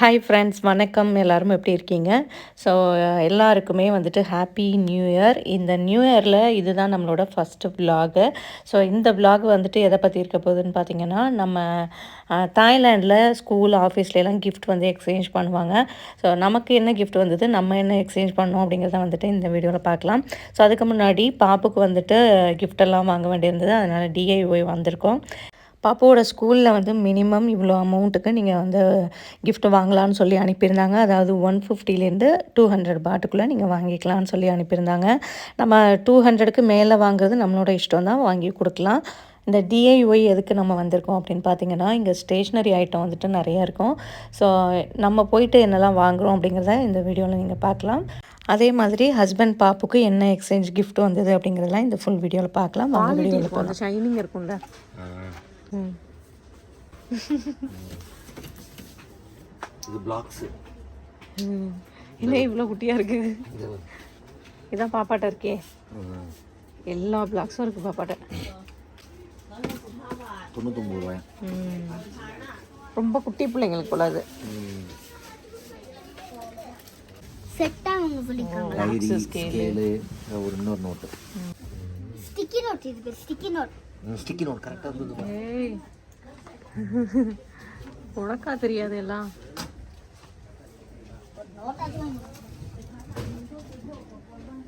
Hi friends வணக்கம். எல்லாரும் எப்படி இருக்கீங்க? ஸோ எல்லாருக்குமே வந்துட்டு ஹாப்பி நியூ இயர் இந்த நியூ இயரில் இதுதான் நம்மளோட ஃபஸ்ட்டு விலாகு ஸோ இந்த விலாக் வந்துட்டு எதை பற்றி இருக்க போகுதுன்னு பார்த்தீங்கன்னா நம்ம தாய்லாண்டில் ஸ்கூல் ஆஃபீஸ்லாம் கிஃப்ட் வந்து எக்ஸ்சேஞ்ச் பண்ணுவாங்க. ஸோ நமக்கு என்ன கிஃப்ட் வந்தது நம்ம என்ன எக்ஸ்சேஞ்ச் பண்ணோம் அப்படிங்கிறத வந்துட்டு இந்த வீடியோவில் பார்க்கலாம் ஸோ அதுக்கு முன்னாடி பாப்புக்கு வந்துட்டு கிஃப்டெல்லாம் வாங்க வேண்டியிருந்தது. அதனால் டிஐஒய் வந்திருக்கோம். பாப்பாவோட ஸ்கூலில் வந்து மினிமம் இவ்வளோ அமௌண்ட்டுக்கு நீங்கள் வந்து gift வாங்கலாம்னு சொல்லி அனுப்பியிருந்தாங்க. அதாவது ஒன் ஃபிஃப்டிலேருந்து டூ ஹண்ட்ரட் பாட்டுக்குள்ளே நீங்கள் வாங்கிக்கலாம்னு சொல்லி அனுப்பியிருந்தாங்க. நம்ம டூ ஹண்ட்ரடுக்கு மேலே வாங்குறது நம்மளோட இஷ்டம் தான் வாங்கி கொடுக்கலாம். இந்த டிஐஒய் எதுக்கு நம்ம வந்திருக்கோம் அப்படின்னு பார்த்தீங்கன்னா இங்கே ஸ்டேஷ்னரி ஐட்டம் வந்துட்டு நிறையா இருக்கும். ஸோ நம்ம போயிட்டு என்னெல்லாம் வாங்குகிறோம் அப்படிங்கிறத இந்த வீடியோவில் நீங்கள் பார்க்கலாம். அதே மாதிரி ஹஸ்பண்ட் பாப்புக்கு என்ன எக்ஸ்சேஞ்ச் gift வந்தது அப்படிங்கிறதெல்லாம் இந்த ஃபுல் வீடியோவில் பார்க்கலாம். வாங்க வீடியோவில் போகலாம் ஷைனிங் இருக்கும்ல. இது பிளாக்ஸு ம். என்ன இவ்வளோ குட்டியாக இருக்கு? இதான் பாப்பாட்ட இருக்கே. எல்லா பிளாக்ஸும் இருக்கு பாப்பாட்ட. தொண்ணூத்தொம்பது ரூபாய். ரொம்ப குட்டி பிள்ளைங்களுக்கு போல அது. சொல்லிருக்காங்க ஸ்கேலு ஒரு இன்னொரு நோட்டு ஸ்டிக்கி நோட் இது பேர் ஸ்டிக்கி நோட் ஸ்டிக்கி நோட் கரெக்டாக இருந்தது ஏய். உனக்கா தெரியாது எல்லாம்.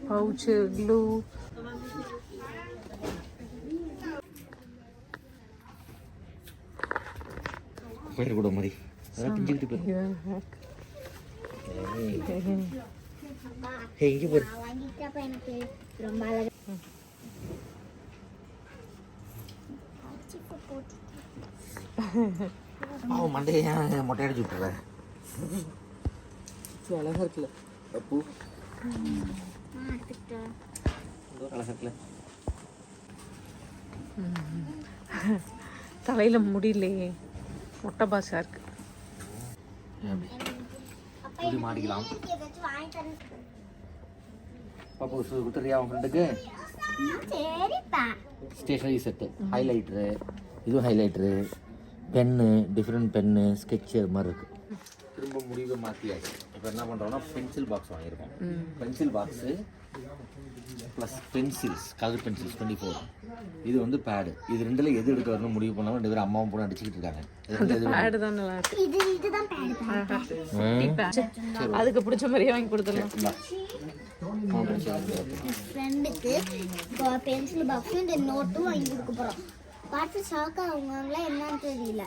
பவுச்சு க்ளூ பேர் கூட மாதிரி. பிஞ்சுக்கிட்டு போயிரு. ஹே இங்கே எனக்கு ரொம்ப அழகா சிப்பு போட்டு அவன் மண்டையை ஏன் மொட்டை அடிச்சு விட்டுற? அழகா இருக்குல்ல. அப்பு. அழகா இருக்குல்ல. தலையில முடியலையே. மொட்டை பாசா இருக்கு. இப்படி மாட்டிக்கலாம். பாப்பா கொடுத்துறியா அவன் ஃப்ரெண்டுக்கு ஸ்டேஷனரி செட்டு ஹைலைட்ரு இதுவும் highlighter pen different pen sketch அது மாதிரி இருக்குது திரும்ப முடிவை மாற்றியாச்சு இப்போ என்ன பண்ணுறோம்னா பென்சில் பாக்ஸ் வாங்கியிருக்கோம். Pencil box plus pencils colour pencils twenty four இது வந்து பேடு இது ரெண்டில் எது எடுக்க வரணும் முடிவு பண்ணாமல் ரெண்டு பேரும் அம்மாவும் போன அடிச்சுக்கிட்டு இருக்காங்க. இது ரெண்டுல எது பேடு தான் நல்லா இருக்கு. இது இதுதான் பேடு ம். அதுக்கு பிடிச்ச மாதிரியே வாங்கி கொடுத்துடலாம். ஃப்ரெண்டுக்கு பென்சில் பாக்ஸும் இந்த நோட்டும் வாங்கி கொடுக்க போகிறோம் பார்த்து ஷாக் அவங்களாம் என்னன்னு தெரியல.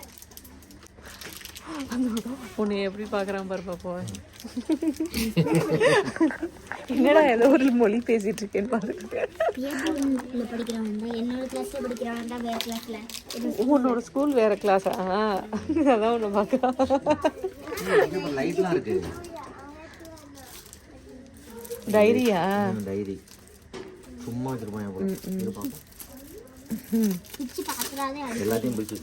உன்னை எப்படி பார்க்குறான் பாரு பாப்பா. என்னடா ஏதோ ஒரு மொழி பேசிட்டு இருக்கேன்னு பாருங்க பிஎஸ்சியில் படிக்கிறவங்க தான் என்னோட கிளாஸில் படிக்கிறவங்க தான் வேறு கிளாஸில் உன்னோட ஸ்கூல் வேற கிளாஸா அதான் உன்னை பார்க்குறான். இங்க லைட்லாம் இருக்கு டைரியா? டைரி. சும்மா வச்சிருப்பான் எல்லாத்தையும் பிடிச்சி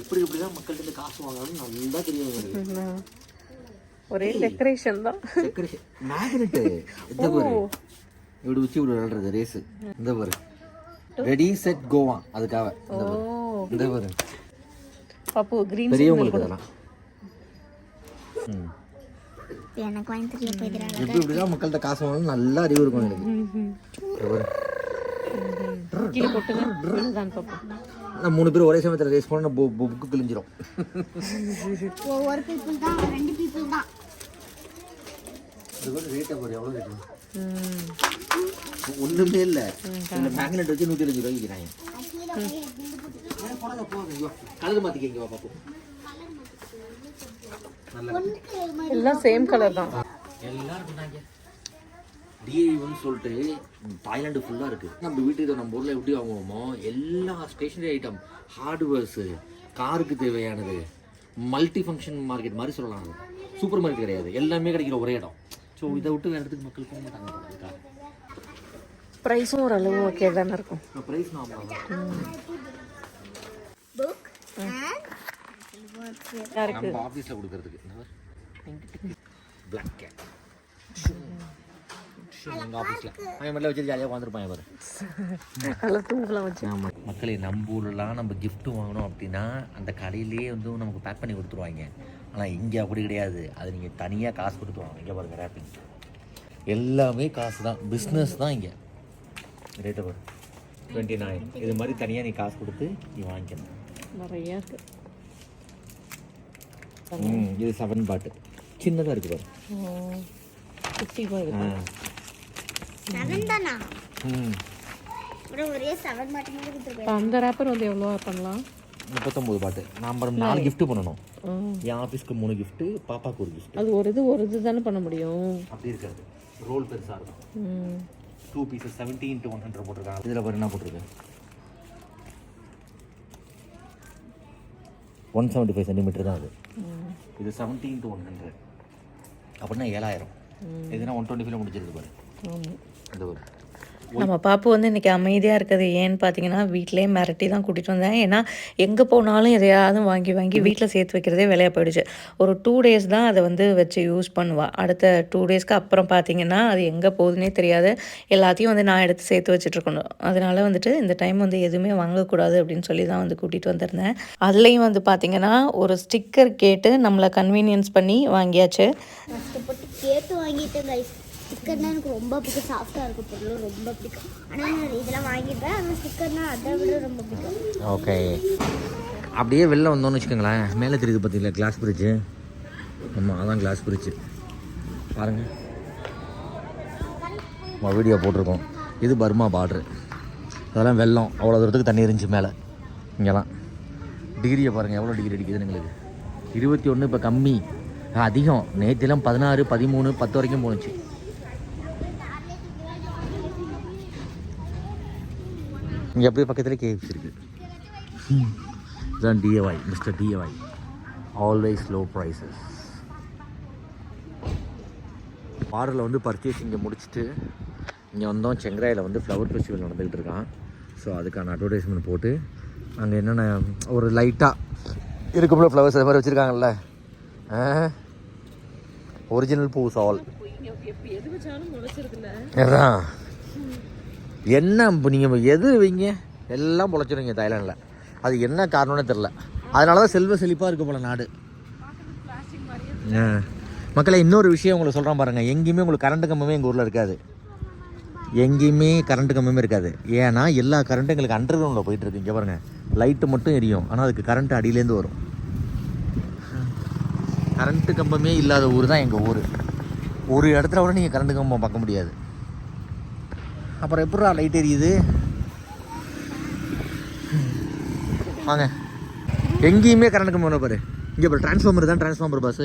எப்படி இப்படி தான் மக்கள்கிட்ட இருந்து காசு வாங்கணும்னு நல்லா தெரியும் ஒரே டெக்கரேஷன் தான். டெக்கரேஷன் மேக்னெட்டு இந்த பாரு. இப்படி வச்சு இப்படி விளையாடுறது ரேஸு இந்த பாரு. ரெடி செட் கோவா அதுக்காக. இந்த பாரு. இந்த பாரு. பாப்பு கிரீன் பெரியவங்களுக்கு அதெல்லாம் எனக்கு வாங்கி தெரிய போயிடுறாங்க எப்படி இப்படி தான் மக்கள்கிட்ட காசு வாங்கணும்னு நல்லா அறிவு இருக்கும் எனக்கு. கீழே போட்டுங்க. நான் மூணு பேர் ஒரே சமயத்தில் ரேஸ் பண்ணால் புக்கு கிழிஞ்சிரும். ஒவ்வொரு பீப்புள் தான் ரெண்டு பீப்புள் தான். இது கூட ரேட்டை பாரு எவ்வளோ ரேட்டு ம். ஒன்றுமே இல்லை. இந்த மேக்னெட் வச்சு நூற்றி எழுபது ரூபாய்க்கு விற்கிறாங்க கலர் மாற்றிக்க இங்கே வா. பார்ப்போம் எல்லாம் சேம் கலர் தான். எல்லாரும் டிஐன்னு சொல்லிட்டு தாய்லாந்து ஃபுல்லாக இருக்குது நம்ம வீட்டுக்கு நம்ம ஊரில் எப்படி வாங்குவோமோ எல்லா ஸ்டேஷனரி ஐட்டம் ஹார்ட்வேர்ஸு காருக்கு தேவையானது மல்டி ஃபங்க்ஷன் மார்க்கெட் மாதிரி சொல்லலாம் சூப்பர் மார்க்கெட் கிடையாது. எல்லாமே கிடைக்கிற ஒரே இடம். ஸோ இதை விட்டு வேறு இடத்துக்கு மக்கள் போக மாட்டாங்க. ப்ரைஸும் ஓரளவு ஓகே தானே இருக்கும். ப்ரைஸ் நம்ம ஆஃபீஸில் கொடுக்கறதுக்கு. பிளாக் கேட் எங்கள் ஆஃபீஸில் அவன் மட்டும் வச்சு ஜாலியாக உட்காந்துருப்பான் பாரு நல்லா தூங்கலாம் வச்சு. ஆமாம் மக்களே நம்ம ஊர்லலாம் நம்ம gift வாங்கணும் அப்படின்னா அந்த கடையிலேயே வந்து நமக்கு பேக் பண்ணி கொடுத்துருவாங்க. ஆனால் இங்கே அப்படி கிடையாது. அது நீங்கள் தனியாக காசு கொடுத்து வாங்க இங்கே பாருங்கள் ரேப்பிங் எல்லாமே காசு தான். பிஸ்னஸ் தான் இங்கே. ரேட்டை பாரு. டுவெண்ட்டி நைன் இது மாதிரி தனியாக நீ காசு கொடுத்து நீ வாங்கிக்கணும். நிறையா இருக்குது ம் இது செவன் பாட்டு சின்னதாக இருக்குது பாரு. குட்டிமாக ஆ. செவன் தானா ம். அப்புறம் ஒரே செவன் மட்டும் மட்டும் கொடுத்துருக்கேன் இப்போ அந்த ரேப்பர் வந்து எவ்வளோ பண்ணலாம்? முப்பத்தொம்போது பாட்டு. அப்புறம் நாலு gift பண்ணணும். ம். என் ஆஃபீஸ்க்கு மூணு கிஃப்ட்டு பாப்பாவுக்கு ஒரு gift. அது ஒரு இது ஒரு இது தானே பண்ண முடியும். அப்படி இருக்காது ரோல் பெருசாக இருக்கும். ம். Two pieces seventeen into one hundred போட்டிருக்காங்க. இதில் பாரு என்ன போட்டிருக்கு? ஒன் செவன்ட்டி ஃபைவ் சென்டிமீட்டர் தான் அது. இது செவன்டீன் இன்ட்டு ஒன் ஹண்ட்ரட் அப்படின்னா ஏழாயிரம். இதுனா ஒன் டுவெண்ட்டி ஃபைவ் முடிச்சிருக்கு பாரு. இந்த ஒரு நம்ம பாப்பு வந்து இன்றைக்கி அமைதியாக இருக்குது. ஏன்னு பார்த்தீங்கன்னா வீட்டிலேயே மிரட்டி தான் கூட்டிகிட்டு வந்தேன். ஏன்னா எங்கே போனாலும் எதையாவது வாங்கி வாங்கி வீட்டில் சேர்த்து வைக்கிறதே வேலையாக போயிடுச்சு. ஒரு டூ டேஸ் தான் அதை வந்து வச்சு யூஸ் பண்ணுவாள் அடுத்த டூ டேஸ்க்கு அப்புறம் பார்த்தீங்கன்னா அது எங்கே போகுதுன்னே தெரியாது. எல்லாத்தையும் வந்து நான் எடுத்து சேர்த்து வச்சுட்ருக்கணும் அதனால வந்துட்டு இந்த டைம் வந்து எதுவுமே வாங்கக்கூடாது அப்படின்னு சொல்லி தான் வந்து கூட்டிகிட்டு வந்திருந்தேன். அதுலேயும் வந்து பார்த்தீங்கன்னா ஒரு ஸ்டிக்கர் கேட்டு நம்மளை கன்வீனியன்ஸ் பண்ணி வாங்கியாச்சு. கஷ்டப்பட்டு கேட்டு வாங்கிட்டேன் கைஸ் ஸ்டிக்கர்னா எனக்கு ரொம்ப பிடிக்கும். சாஃப்டாக இருக்கும் பொருள் ரொம்ப பிடிக்கும். ஆனால் நான் இதெல்லாம் வாங்கிப்பேன் ஆனால் ஸ்டிக்கர்னா அதை விட ரொம்ப பிடிக்கும். ஓகே. அப்படியே வெளில வந்தோம்னு வச்சுக்கோங்களேன். மேலே தெரியுது பார்த்தீங்களா? கிளாஸ் பிரிட்ஜு ஆமாம் அதான் கிளாஸ் பிரிட்ஜு பாருங்கள் நம்ம வீடியோ போட்டிருக்கோம். இது பர்மா பார்ட்ரு அதெல்லாம் வெள்ளம். அவ்வளோ தூரத்துக்கு தண்ணி இருந்துச்சு மேலே. இங்கெல்லாம். டிகிரியை பாருங்கள் எவ்வளோ டிகிரி அடிக்குதுன்னு எங்களுக்கு. இருபத்தி ஒன்று இப்போ கம்மி. அதிகம். நேற்றுலாம் பதினாறு பதிமூணு பத்து வரைக்கும் போணுச்சு. இங்கே அப்படியே பக்கத்தில் கேஎஃப்சி இருக்குது இதுதான் DIY mister DIY always low prices பார்டரில் வந்து பர்ச்சேஸ் இங்கே முடிச்சுட்டு இங்கே வந்தோம். செங்கராயில் வந்து ஃப்ளவர் ஃபெஸ்டிவல் நடந்துக்கிட்டு இருக்கான். ஸோ அதுக்கான அட்வர்டைஸ்மெண்ட் போட்டு அங்கே என்னென்ன ஒரு லைட்டாக இருக்கும்ல ஃப்ளவர்ஸ் அது மாதிரி வச்சுருக்காங்கல்ல. ஒரிஜினல் பூஸ் ஆல் எது வச்சாலும் முளைச்சிருக்குல்ல. அதான். என்ன இப்போ நீங்கள் எது வைங்க? எல்லாம் பொழைச்சிருங்க தாய்லாண்டில் அது என்ன காரணம்னே தெரில அதனால தான் செல்வ செழிப்பாக இருக்கு போல நாடு. மக்களை இன்னொரு விஷயம் உங்களுக்கு சொல்கிறேன் பாருங்கள் எங்கேயுமே உங்களுக்கு கரண்ட் கம்பமே எங்கள் ஊரில் இருக்காது. எங்கேயுமே கரண்ட் கம்பமே இருக்காது. ஏன்னா எல்லா கரண்ட்டும் எங்களுக்கு அண்டர் கிரவுண்டில் போயிட்டு இருக்கு. இங்கே பாருங்கள் லைட்டு மட்டும் எரியும். ஆனால் அதுக்கு கரண்ட் அடியிலேருந்து வரும். கரண்ட்டு கம்பமே இல்லாத ஊர் தான் எங்கள் ஊர். ஒரு இடத்துல கூட நீங்கள் கரண்ட் கம்பம் பார்க்க முடியாது. அப்புறம் எப்படா லைட் எரியுது? வாங்க. எங்கேயுமே கரண்ட் கம்பம் பாரு. இங்கே பாரு டிரான்ஸ்ஃபார்மர் தான் டிரான்ஸ்ஃபார்மர் பாஸ்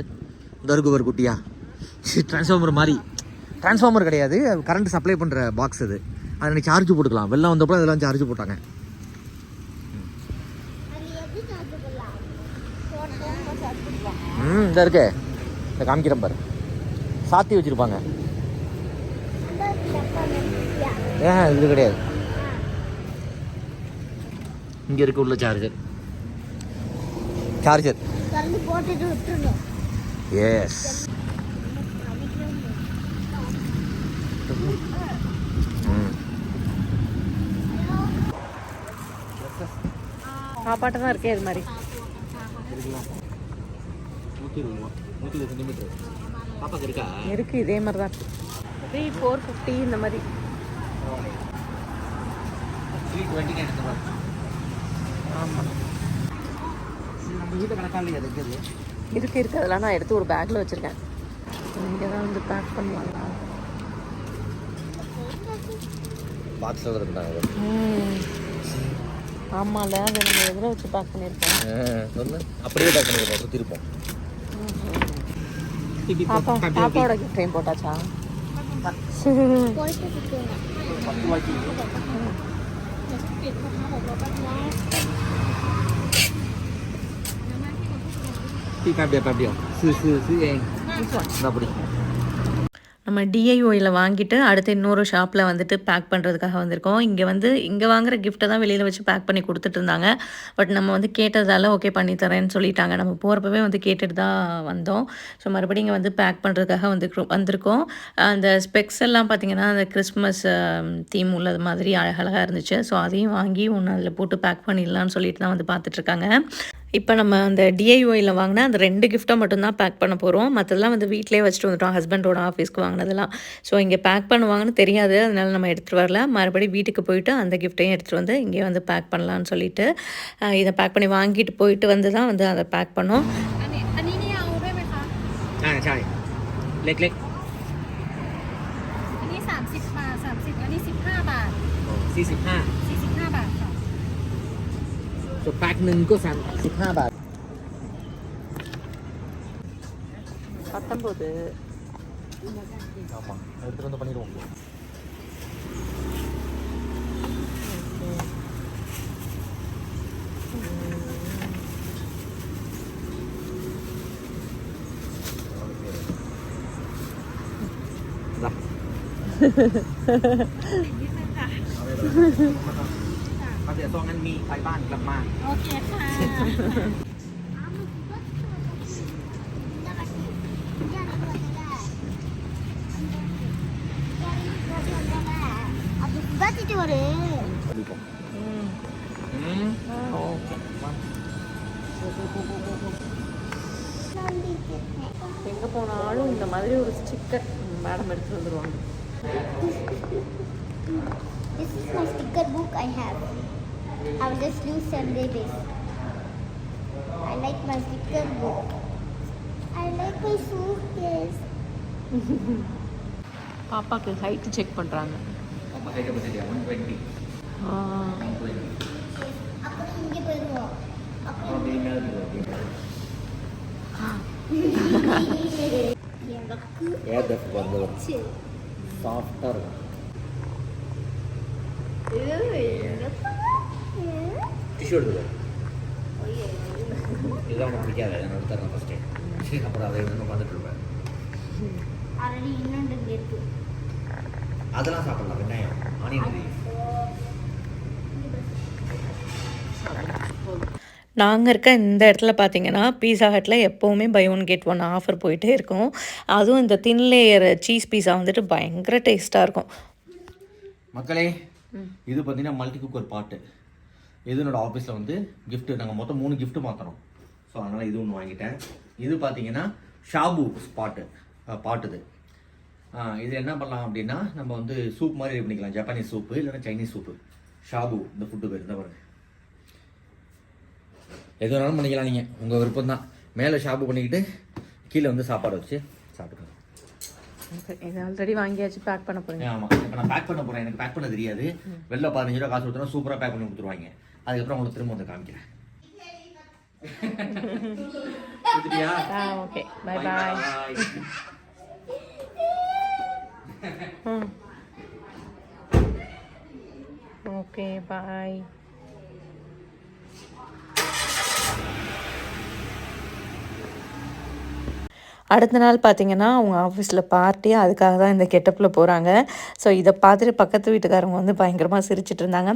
இந்த இருக்கு பாரு குட்டியா டிரான்ஸ்ஃபார்மர் மாதிரி. டிரான்ஸ்ஃபார்மர் கிடையாது. கரண்ட் சப்ளை பண்ணுற பாக்ஸ் அது அதில் சார்ஜ் போட்டுக்கலாம். வெள்ளம் வந்தப்போ அதெல்லாம் சார்ஜ் போட்டாங்க. ம் இந்த இருக்கே. இந்த காமிக்கிறேன் பாரு. சாத்தி வச்சுருப்பாங்க. ஏன் இது கிடையாது. இங்கே இருக்க உள்ள சார்ஜர் சார்ஜர் எஸ் சாப்பாட்டு தான் இருக்கே இது மாதிரி. இருக்கு? இதே மாதிரி தான் த்ரீ ஃபோர் ஃபிஃப்டி இந்த மாதிரி. ஆமாம் நம்ம வீட்டு இருக்குது. இருக்கு இருக்கு அதெல்லாம் நான் எடுத்து ஒரு பேக்கில் வச்சுருக்கேன். இங்கே தான் வந்து பேக் பண்ணுவாங்க பாக்ஸில் இருக்குதாங்க ம். ஆமாம்ல அதை நம்ம எதில் வச்சு பேக் பண்ணியிருக்கோம்? சொல்லு. அப்படியே பேக் பண்ணிருப்போம் சுற்றி இருப்போம் பாப்பா பாப்பாவோட ட்ரெயின் போட்டாச்சா? ปิดนะคะผมรอแป๊บนึงพี่แป๊บเดียวแป๊บเดียว ซื้อซื้อซื้อเองที่สวนเราบริ நம்ம டிஐஓயில் வாங்கிட்டு அடுத்து இன்னொரு ஷாப்பில் வந்துட்டு பேக் பண்ணுறதுக்காக வந்திருக்கோம். இங்கே வந்து இங்கே வாங்குற கிஃப்ட்டை தான் வெளியில் வச்சு பேக் பண்ணி கொடுத்துட்டு இருந்தாங்க. பட் நம்ம வந்து கேட்டதால ஓகே பண்ணி தரேன்னு சொல்லிட்டாங்க. நம்ம போகிறப்பவே வந்து கேட்டுட்டு தான் வந்தோம். ஸோ மறுபடியும் இங்கே வந்து பேக் பண்ணுறதுக்காக வந்து வந்திருக்கோம். அந்த ஸ்பெக்ஸ் எல்லாம் பார்த்திங்கன்னா அந்த கிறிஸ்மஸ் தீம் um, உள்ளது மாதிரி அழகழகாக இருந்துச்சு. ஸோ அதையும் வாங்கி ஒன்று அதில் போட்டு பேக் பண்ணிடலாம்னு சொல்லிட்டு தான் வந்து பார்த்துட்ருக்காங்க இப்போ நம்ம அந்த டிஐஒயில் வாங்கினா அந்த ரெண்டு கிஃப்ட்டை மட்டும்தான் பேக் பண்ண போகிறோம் மற்றதெல்லாம் வந்து வீட்டிலே வச்சுட்டு வந்துட்டோம் ஹஸ்பண்டோட ஆஃபீஸ்க்கு வாங்கினதெல்லாம் ஸோ இங்கே பேக் பண்ணுவாங்கன்னு தெரியாது அதனால நம்ம எடுத்துகிட்டு வரல மறுபடி வீட்டுக்கு போயிட்டு அந்த கிஃப்ட்டையும் எடுத்துகிட்டு வந்து இங்கே வந்து பேக் பண்ணலான்னு சொல்லிட்டு அஹ், இதை பேக் பண்ணி வாங்கிட்டு போயிட்டு வந்து தான் வந்து அதை பேக் பண்ணோம் อันนี้อันนี้นี่เอาด้วยไหมคะ อ่าใช่ เล็ก อันนี้ 30 บาท 30 อันนี้ 15 บาท ๆ45 45 บาทค่ะ สแป็กหนึ่งก็สามสิบห้าบาทพัตตัมโบดเอาไปเอาไปตรงนี้ลงรับ นมีไปบ้านกลับมา โอเคค่ะ அது புகாத்திட்டு ஒரு ம் ஓகே எங்கே போனாலும் இந்த மாதிரி ஒரு ஸ்டிக்கர் மேடம் எடுத்து வந்துடுவாங்க This is my sticker book I have. I will just use Sunday days. I like my sticker book. I like my suitcase. பாப்பாக்கு ஹைட்டு செக் பண்ணுறாங்க நம்ம ஹைட்டை பற்றி ஒன் டுவெண்ட்டி ஒன் டுவெண்ட்டி அப்புறம் இங்கே போயிடுவோம் அப்புறம் அப்படியே மேலே போயிடுவோம் எனக்கு ஏர் டஃப் வந்து பிடிச்சி. சாஃப்டாக இருக்கும். டிஷ்யூ எடுத்துக்கோ இதெல்லாம் உனக்கு பிடிக்காது நான் எடுத்துறேன் ஃபஸ்ட்டு அப்புறம் அதை எடுத்து உட்காந்துட்டு இருப்பேன் அதெல்லாம் சாப்பிடலாம் வெங்காயம் ஆனியன் நாங்கள் இருக்க இந்த இடத்துல பார்த்தீங்கன்னா பீஸா ஹட்டில் எப்போவுமே buy one get one offer போயிட்டே இருக்கும் அதுவும் இந்த தின் லேயர் சீஸ் பீஸா வந்துட்டு பயங்கர டேஸ்ட்டாக இருக்கும் மக்களே இது பார்த்தீங்கன்னா மல்டி குக்கர் பாட்டு இது ஆஃபீஸில் வந்து gift நாங்கள் மொத்தம் மூணு gift மாற்றணும் ஸோ அதனால் இது ஒன்று வாங்கிட்டேன். இது பார்த்தீங்கன்னா ஷாபு ஸ்பாட்டு பாட்டுது. இது என்ன பண்ணலாம் அப்படின்னா நம்ம வந்து சூப் மாதிரி ரெடி பண்ணிக்கலாம். ஜப்பானீஸ் சூப்பு இல்லைன்னா சைனீஸ் சூப்பு ஷாபு இந்த ஃபுட்டு பேர். இந்த பாருங்க. எது வேணாலும் பண்ணிக்கலாம் நீங்கள் உங்கள் விருப்பம் தான் மேலே ஷாபு பண்ணிக்கிட்டு கீழே வந்து சாப்பாடு வச்சு சாப்பிட்டுக்கலாம். இது ஆல்ரெடி வாங்கியாச்சு பேக் பண்ண போகிறீங்க ஆமா இப்போ நான் பேக் பண்ண போறேன். எனக்கு பேக் பண்ண தெரியாது. வெளில பதினஞ்சு ரூபா காசு கொடுத்தா சூப்பரா பேக் பண்ணி கொடுத்துருவாங்க. அதுக்கப்புறம் உங்களுக்கு திரும்ப வந்து காமிக்கிறேன். Okay bye Bye bye. Okay bye அடுத்த நாள் பார்த்தீங்கன்னா அவங்க ஆஃபீஸில் பார்ட்டி அதுக்காக தான் இந்த கெட்டப்பில் போகிறாங்க ஸோ இதை பார்த்துட்டு பக்கத்து வீட்டுக்காரங்க வந்து பயங்கரமாக சிரிச்சிட்டு இருந்தாங்க.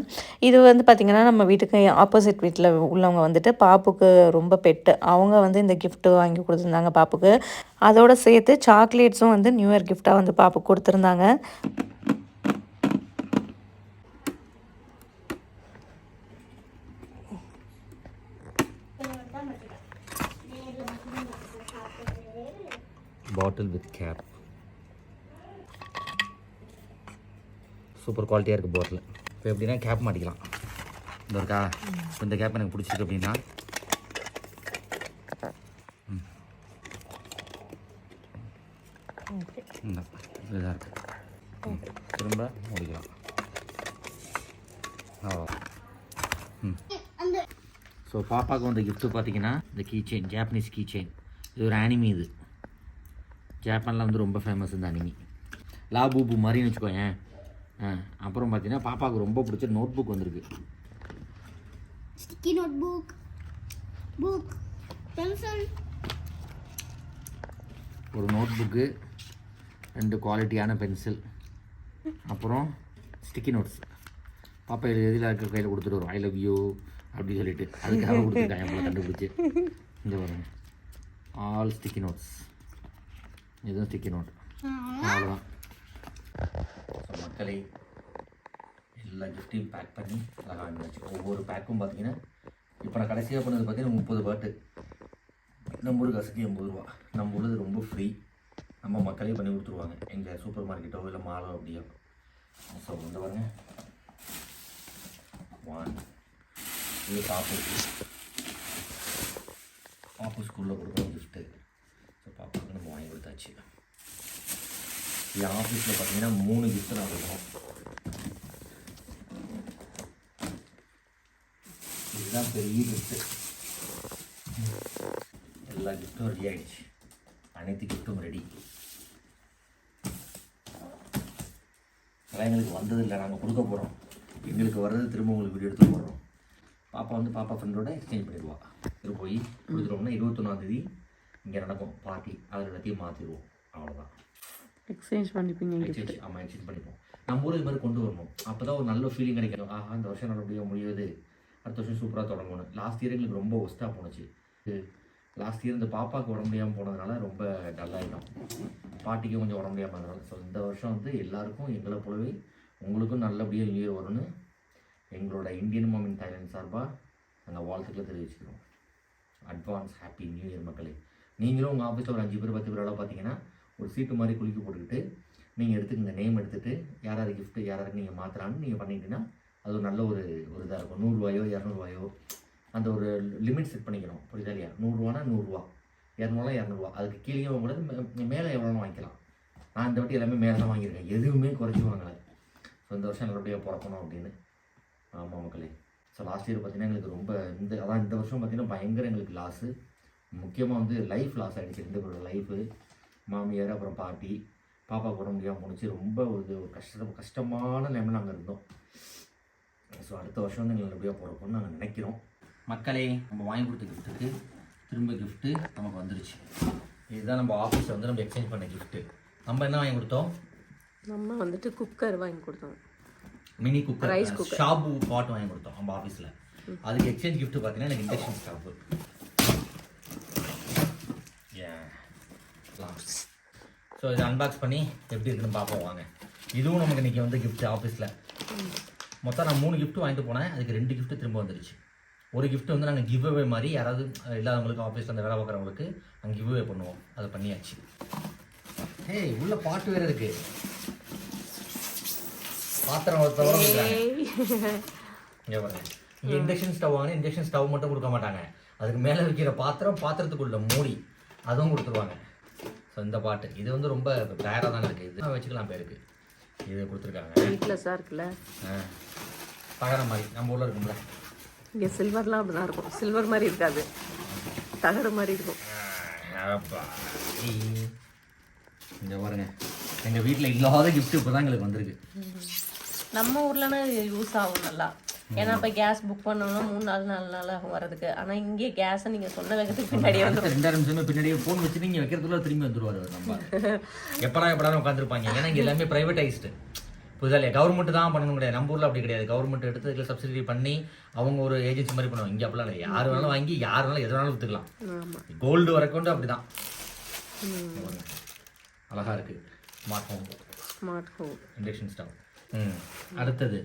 இது வந்து பார்த்திங்கன்னா நம்ம வீட்டுக்கு ஆப்போசிட் வீட்டில் உள்ளவங்க வந்துட்டு பாப்புக்கு ரொம்ப பெட்டு. அவங்க வந்து இந்த கிஃப்ட்டு வாங்கி கொடுத்துருந்தாங்க பாப்புக்கு. அதோட சேர்த்து சாக்லேட்ஸும் வந்து நியூ இயர் கிஃப்டாக வந்து பாப்புக்கு கொடுத்துருந்தாங்க. பாட்டில் வித் கேப் சூப்பர் குவாலிட்டியாக இருக்குது பாட்டில் இப்போ எப்படின்னா கேப் மாட்டிக்கலாம். இந்த இருக்கா? இந்த கேப் எனக்கு பிடிச்சிருக்கு அப்படின்னா. ம். இதாக இருக்கு. ம். திரும்ப முடிக்கலாம். அந்த ஸோ பாப்பாவுக்கு வந்த gift பார்த்தீங்கன்னா இந்த key chain Japanese key chain இது ஒரு அனிமி இது. ஜப்பானில் வந்து ரொம்ப ஃபேமஸ் இந்த அனிமி லாபூபு மாதிரின்னு வச்சுக்கோயேன். ஆ அப்புறம் பார்த்தீங்கன்னா பாப்பாவுக்கு ரொம்ப பிடிச்ச நோட் புக் வந்திருக்கு. Sticky notebook, book, pencil. ஒரு நோட் புக்கு ரெண்டு குவாலிட்டியான பென்சில் அப்புறம் ஸ்டிக்கி நோட்ஸ் பாப்பா இது எதில் இருக்க கையில் கொடுத்துட்டு வரும். ஐ லவ் யூ அப்படி சொல்லிட்டு. அதுக்காக கொடுத்துருக்காங்க கண்டுபிடிச்சி. இந்த பாருங்க. ஆல் ஸ்டிக்கி நோட்ஸ் இதுவும் ஸ்டிக்கி நோட் அவ்வளோதான் மக்களை எல்லா கிஃப்டையும் பேக் பண்ணி அழகாக வச்சு. ஒவ்வொரு பேக்கும் பார்த்தீங்கன்னா இப்போ நான் கடைசியாக பண்ணது பார்த்தீங்கன்னா முப்பது பாட்டு நம்ம ஊர் காசுக்கு எண்பது ரூபா. நம்ம உள்ளது ரொம்ப ஃப்ரீ நம்ம மக்களே பண்ணி கொடுத்துருவாங்க. எங்கள் சூப்பர் மார்க்கெட்டோ இல்லை மாலோ அப்படியோ. ஸோ வந்து பாருங்க. ஒன் இது பாப்பு பாப்பு ஸ்கூலில் கொடுக்குற கிஃப்ட்டு நம்ம என் ஆஃபீஸில் பார்த்தீங்கன்னா மூணு கிஃப்ட் நான் கொடுக்கணும். இதுதான் பெரிய கிஃப்ட்டு எல்லா கிஃப்ட்டும் ரெடி ஆகிடுச்சு அனைத்து கிஃப்ட்டும் ரெடி அதெல்லாம் எங்களுக்கு வந்தது இல்லை. நாங்கள் கொடுக்க போகிறோம் எங்களுக்கு வர்றது திரும்ப உங்களுக்கு வீடியோ எடுத்து போடுறோம் பாப்பா வந்து பாப்பா ஃப்ரெண்டோட எக்ஸ்சேஞ்ச் பண்ணிடுவா. இது போய் கொடுத்துட்டோம்னா இருபத்தொன்னாந்தேதி இங்கே நடக்கும். பார்ட்டி அதில் எல்லாத்தையும் மாற்றிடுவோம் அவ்வளோதான் எக்ஸ்சேஞ்ச் பண்ணிப்பீங்க எக்ஸ்சேஞ்ச் ஆமாம் எக்ஸ்சேஞ்ச் பண்ணிப்போம். நம்ம ஊர் இது மாதிரி கொண்டு வரணும். அப்போ தான் ஒரு நல்ல ஃபீலிங் கிடைக்கும். ஆஹா இந்த வருஷம் நல்லபடியாக முடியுது. அடுத்த வருஷம் சூப்பராக தொடங்கணும் லாஸ்ட் இயர் எங்களுக்கு ரொம்ப ஒஸ்ட்டாக போணுச்சு. லாஸ்ட் இயர் இந்த பாப்பாவுக்கு உடம்பு முடியாமல் போனதுனால ரொம்ப டல்லாகிட்டோம் பாட்டிக்கும் கொஞ்சம் உடம்பு முடியாமல் இருந்ததுனால ஸோ இந்த வருஷம் வந்து எல்லாருக்கும் எங்களை போலவே உங்களுக்கும் நல்லபடியாக நியூ இயர் வரும்னு எங்களோட இந்தியன் மாமின் தாய்லாந்து சார்பாக நாங்கள் வாழ்த்துக்களை தெரிவிச்சுக்கிறோம். அட்வான்ஸ் ஹாப்பி நியூ இயர் மக்களே. நீங்களும் உங்கள் ஆஃபீஸில் ஒரு அஞ்சு பேர் பத்து பேர் அளவு பார்த்தீங்கன்னா ஒரு சீட்டு மாதிரி குலுக்கி போட்டுக்கிட்டு நீங்கள் எடுத்துக்கங்க நேம் எடுத்துகிட்டு யார் யார் கிஃப்ட்டு யார் யாருக்கு நீங்கள் மாற்றலான்னு நீங்கள் பண்ணிட்டீங்கன்னா அது ஒரு நல்ல ஒரு ஒரு இதாக இருக்கும். நூறுரூவாயோ இரநூறுவாயோ அந்த ஒரு லிமிட் செட் பண்ணிக்கணும். புரியுதா இல்லையா? நூறுரூவானா நூறுரூவா இரநூறுவா இரநூறுவா. அதுக்கு கீழே கூடாது மே- மேலே எவ்வளோ வாங்கிக்கலாம். நான் இந்த வாட்டி எல்லாமே மேலே தான் வாங்கியிருக்கேன். எதுவுமே குறைச்சி வாங்கலை. ஸோ இந்த வருஷம் நல்லபடியாக பிறக்கணும் அப்படின்னு. ஆமாம் மக்களே. ஸோ லாஸ்ட் இயர் பார்த்தீங்கன்னா எங்களுக்கு ரொம்ப இந்த அதான் இந்த வருஷம் பார்த்தீங்கன்னா பயங்கர எங்களுக்கு லாஸு முக்கியமாக வந்து லைஃப் லாஸ் ஆகிடுச்சு ரெண்டு பேரோட லைஃபு மாமியார் அப்புறம் பாட்டி பாப்பா கூட முடியாமல் போணுச்சு. ரொம்ப ஒரு ஒரு கஷ்ட கஷ்டமான நிலைமையில் நாங்கள் இருந்தோம். ஸோ அடுத்த வருஷம் வந்து எங்களுக்கு நல்லபடியாக போகிறப்போன்னு நாங்கள் நினைக்கிறோம். மக்களே நம்ம வாங்கி கொடுத்த கிஃப்ட்டுக்கு திரும்ப கிஃப்ட்டு நமக்கு வந்துருச்சு. இதுதான் நம்ம ஆஃபீஸில் வந்து நம்ம எக்ஸ்சேஞ்ச் பண்ண கிஃப்ட்டு நம்ம என்ன வாங்கி கொடுத்தோம்? நம்ம வந்துட்டு குக்கர் வாங்கி கொடுத்தோம். மினி குக்கர் ஷாபு பாட் வாங்கி கொடுத்தோம் நம்ம ஆஃபீஸில் அதுக்கு எக்ஸ்சேஞ்ச் gift பார்த்தீங்கன்னா எனக்கு இண்டக்ஷன் ஸ்டாப்பு ஸோ இதை அன்பாக்ஸ் பண்ணி எப்படி இருக்குன்னு பார்ப்போம் வாங்க. இதுவும் நமக்கு இன்றைக்கி வந்து கிஃப்ட்டு ஆஃபீஸில் மொத்தம் நான் மூணு கிஃப்ட்டு வாங்கிட்டு போனேன். அதுக்கு ரெண்டு கிஃப்ட்டு திரும்ப வந்துருச்சு. ஒரு கிஃப்ட் வந்து நாங்கள் கிவ் அவே மாதிரி யாராவது இல்லாதவங்களுக்கு ஆஃபீஸில் அந்த வேலை பார்க்குறவங்களுக்கு நாங்கள் கிவ் அவே பண்ணுவோம். அதை பண்ணியாச்சு. ஏய் உள்ள பாட்டு வேறு இருக்கு. பாத்திரம் ஒரு இங்கே பாருங்க. இங்கே இண்டக்ஷன் ஸ்டவ் வாங்கினா இண்டக்ஷன் ஸ்டவ் மட்டும் கொடுக்க மாட்டாங்க. அதுக்கு மேலே வைக்கிற பாத்திரம் பாத்திரத்துக்குள்ள மூடி அதுவும் கொடுத்துருவாங்க. ஸோ இந்த பாட்டு இது வந்து ரொம்ப ரேராக தானே இருக்குது இது வச்சுக்கலாம் பேருக்கு இது கொடுத்துருக்காங்க. வெயிட்லெஸ்ஸாக இருக்குல்ல? ஆ. தகரம் மாதிரி. நம்ம ஊரில் இருக்கும்ல? இங்கே சில்வர்லாம் அப்படிதான் இருக்கும். சில்வர் மாதிரி இருக்காது. தகடு மாதிரி இருக்கும். இங்க பாருங்க. எங்கள் வீட்டில் இல்லாத கிஃப்ட் இப்போ தான் எங்களுக்கு வந்திருக்கு. நம்ம ஊர்லனா யூஸ் ஆகும் நல்லா. ஏன்னா இப்போ கேஸ் புக் பண்ணோம்னா மூணு நாள் நாலு நாள் ஆகும் வரதுக்கு ஆனால் இங்கே கேஸை நீங்கள் சொன்ன வேகத்துக்கு பின்னாடியே வந்து ரெண்டாயிரம் நிமிஷமே பின்னாடியே ஃபோன் வச்சு நீங்கள் வைக்கிறதுக்குள்ள திரும்பி வந்துருவாரு நம்ம எப்படா எப்படா உட்காந்துருப்பாங்க ஏன்னா இங்கே எல்லாமே ப்ரைவேடைஸ்டு புதுதா இல்லையா கவர்மெண்ட் தான் பண்ணணும் கிடையாது. நம்ம ஊரில் அப்படி கிடையாது. கவர்மெண்ட் எடுத்து இதில் சப்சிடி பண்ணி அவங்க ஒரு ஏஜென்சி மாதிரி பண்ணுவாங்க. இங்கே அப்படிலாம் இல்லை. யார் வேணாலும் வாங்கி யார் வேணாலும் எது வேணாலும் விற்றுக்கலாம் கோல்டு வரைக்கும் அப்படி தான் அழகா இருக்கு. Smart home smart home induction stove ம். அடுத்தது.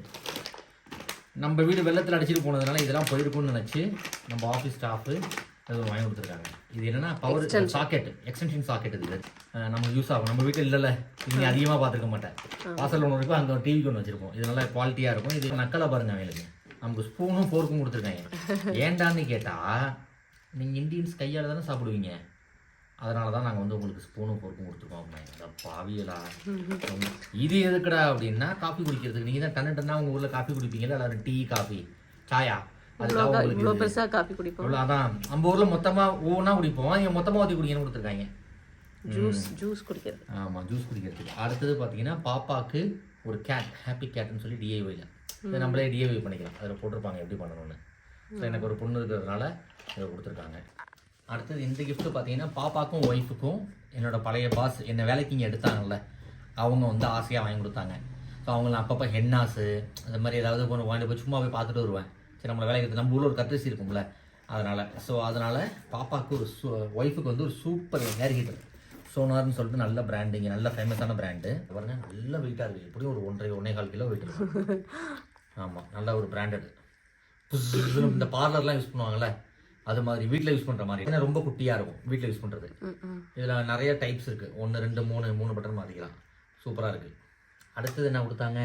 நம்ம வீடு வெள்ளத்தில் அடிச்சிட்டு போனதுனால இதெல்லாம் போயிருக்கும்னு நினச்சி நம்ம ஆஃபீஸ் ஸ்டாஃபு அது வாங்கி கொடுத்துருக்காங்க. இது என்னன்னா பவர் சாக்கெட் எக்ஸ்டென்ஷன் சாக்கெட் இது. நம்ம யூஸ் ஆகும். நம்ம வீட்டில் இல்லைல்ல. இது அதிகமாக பார்த்துருக்க மாட்டேன். வாசல் ஒன்று இருக்கும் அங்கே டிவிக்கு ஒன்று வச்சிருப்போம். இது நல்லா குவாலிட்டியாக இருக்கும். இது நக்கலை பாருங்க அவங்களுக்கு நமக்கு ஸ்பூனும் ஃபோர்க்கும் கொடுத்துருக்காங்க. ஏன்டான்னு கேட்டால் நீங்கள் இந்தியன்ஸ் கையால் தானே சாப்பிடுவீங்க. அதனால தான் நாங்கள் வந்து உங்களுக்கு ஸ்பூனும் ஃபோர்க்கும் கொடுத்துருக்கோம் அப்படின்னா பாவியலா. இது எதுக்குடா அப்படின்னா காஃபி குடிக்கிறதுக்கு. நீங்கள் தான் டன்னு டன்னா உங்கள் ஊரில் காஃபி குடிப்பீங்கல்ல? எல்லாரும் டீ காஃபி சாயா. இவ்வளோ. பெருசாக காஃபி குடிப்போம். அதான். நம்ம ஊரில் மொத்தமாக ஒவ்வொன்றா குடிப்போம். இங்கே மொத்தமாக ஊற்றி குடிக்கணும்னு கொடுத்துருக்காங்க. ஜூஸ் ஜூஸ் குடிக்கிறது. ஆமாம் ஜூஸ் குடிக்கிறதுக்கு. அடுத்தது பார்த்தீங்கன்னா பாப்பாக்கு ஒரு கேட் ஹாப்பி கேட்னு சொல்லி டிஐஒயில் இதை நம்மளே டிஐஒய் பண்ணிக்கலாம். அதில் போட்டிருப்பாங்க எப்படி பண்ணணும்னு. ஸோ எனக்கு ஒரு பொண்ணு இருக்கிறதுனால இதை கொடுத்துருக்காங்க. அடுத்தது இந்த gift பார்த்தீங்கன்னா பாப்பாக்கும் ஒய்ஃபுக்கும் என்னோட பழைய பாஸ் என்னை வேலைக்கு இங்கே எடுத்தாங்கல்ல அவங்க வந்து ஆசையாக வாங்கி கொடுத்தாங்க. ஸோ அவங்கள அப்பப்போ ஹென்னாஸு அந்த மாதிரி ஏதாவது கொண்டு வாங்கி போய் சும்மா போய் பார்த்துட்டு வருவேன். சரி நம்மளை வேலைக்கு எடுத்து நம்ம ஊரில் ஒரு கத்திரிசி இருக்கும்ல அதனால். ஸோ அதனால் பாப்பாவுக்கு ஒரு சூ ஒய்ஃபுக்கு வந்து ஒரு சூப்பர் ஹேர் ஹீட்டர் சோனார்னு சொல்லிட்டு நல்ல பிராண்டிங்க நல்ல ஃபேமஸான பிராண்டு பாருங்க நல்ல வெயிட்டாக இருக்குது எப்படியும் ஒரு ஒன்றரை ஒன்றே கால் கிலோ வெயிட் இருக்கும் ஆமாம் நல்ல ஒரு பிராண்டட் இந்த பார்லர்லாம் யூஸ் பண்ணுவாங்கல்ல அது மாதிரி வீட்டில் யூஸ் பண்ணுற மாதிரி. ஏன்னா ரொம்ப குட்டியாக இருக்கும் வீட்டில் யூஸ் பண்ணுறது இதில் நிறைய டைப்ஸ் இருக்குது ஒன்று ரெண்டு மூணு மூணு பட்டன் மாற்றிக்கலாம் சூப்பராக இருக்குது அடுத்தது என்ன கொடுத்தாங்க?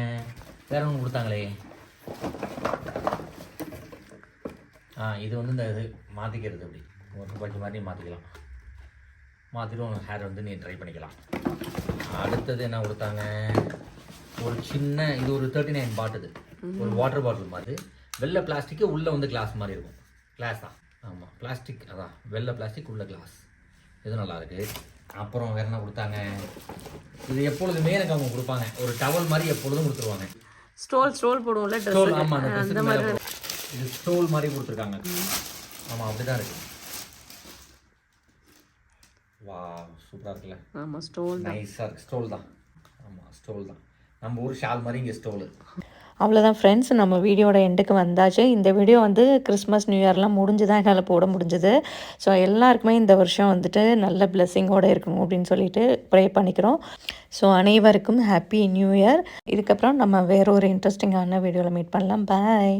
வேற ஒன்று கொடுத்தாங்களே? ஆ இது வந்து இந்த இது மாற்றிக்கிறது அப்படி. ஒரு ரூபாய்க்கு மாதிரி மாற்றிக்கலாம் மாற்றிட்டு உங்கள் ஹேர் வந்து நீ ட்ரை பண்ணிக்கலாம். அடுத்தது என்ன கொடுத்தாங்க? ஒரு சின்ன இது ஒரு தேர்ட்டி நைன் பாட்டில் ஒரு வாட்டர் பாட்டில் மாதிரி. வெள்ளை பிளாஸ்டிக்கு உள்ளே வந்து கிளாஸ் மாதிரி இருக்கும். கிளாஸ் தான் ஆமாம் பிளாஸ்டிக் அதான் வெள்ளை பிளாஸ்டிக் உள்ள கிளாஸ் இது நல்லா இருக்கு அப்புறம் வேற என்ன கொடுத்தாங்க? இது எப்பொழுதுமே எனக்கு அவங்க கொடுப்பாங்க. ஒரு டவல் மாதிரி எப்பொழுதும் கொடுத்துருவாங்க. ஸ்டோல் ஸ்டோல் போடுவோம்ல ஸ்டோல் ஆமாம் அந்த போடும். இது ஸ்டோல் மாதிரி கொடுத்துருக்காங்க. ஆமாம் அப்படிதான் இருக்கு. வா சூப்பராக இருக்குல்ல. ஆமாம் ஸ்டோல் நைஸாக இருக்கு. ஸ்டோல் தான். ஆமாம் ஸ்டோல் தான். நம்ம ஊர் ஷால் மாதிரி இங்கே ஸ்டோலு. அவ்வளோதான் ஃப்ரெண்ட்ஸ் நம்ம வீடியோட எண்டுக்கு வந்தாச்சு. இந்த வீடியோ வந்து கிறிஸ்மஸ் நியூ இயர்லாம் முடிஞ்சு தான் என்னால் போட முடிஞ்சது. ஸோ எல்லாருக்குமே இந்த வருஷம் வந்துட்டு நல்ல பிளெஸ்ஸிங்கோடு இருக்கணும் அப்படின்னு சொல்லிட்டு ப்ரே பண்ணிக்கிறோம். ஸோ அனைவருக்கும் ஹாப்பி நியூ இயர் இதுக்கப்புறம் நம்ம வேற ஒரு இன்ட்ரெஸ்டிங்கான வீடியோவில் மீட் பண்ணலாம். பாய்